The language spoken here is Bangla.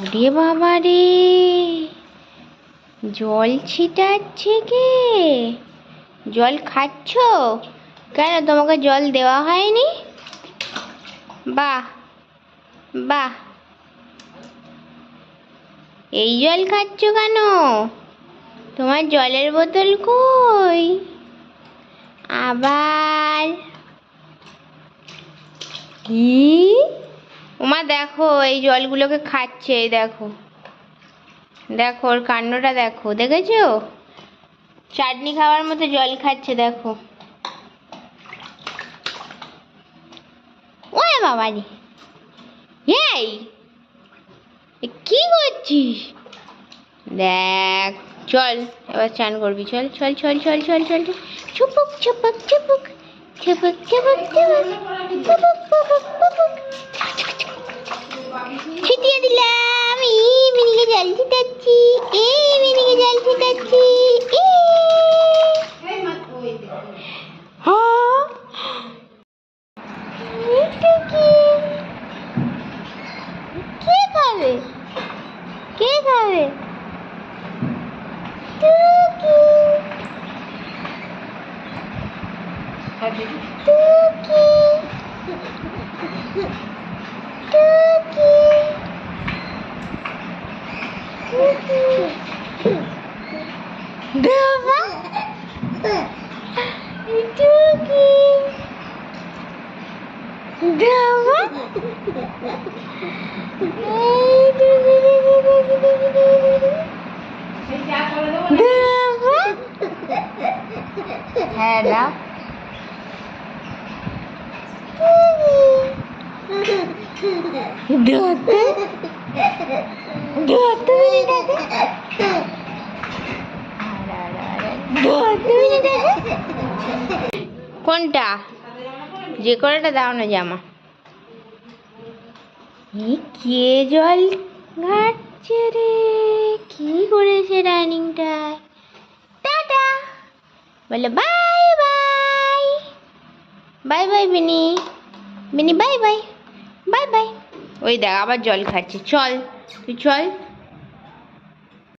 ওরে বাবা রে জল ছিটাচ্ছে কে? জল খাচ্ছ? কেন তোমাকে জল দেওয়া হয়নি? বাহ বাহ। এই জল খাচ্ছ কেন? তোমার জলের বোতল কই? আবার? কি? ওমা দেখো এই জলগুলোকে খাচ্ছে এই দেখো দেখো ওর কাণ্ডটা দেখো দেখেছ চাটনি খাওয়ার মতো জল খাচ্ছে দেখো ওরে বাবা রে এই কি করছিস দেখ চল এবার চান করবি চল চল চল চল চল চল চল ছুপুক ছুপুক ছুপুক ছুপুক ছুপুক ছুপুক turkey Tookie. Tookie. Tookie. Tookie. Baba. Tookie. Baba. ধরতে কোনটা? যে করাটা দাও না জামা। এই কে জল ঘাটছে রে? কি করেছে ডাইনিংটায়? টাটা। বলে বাই! বাই বাই মিনি মিনি বাই বাই বাই বাই ওই দেখ, আবার জল খাচ্ছে। চল, তুই চল।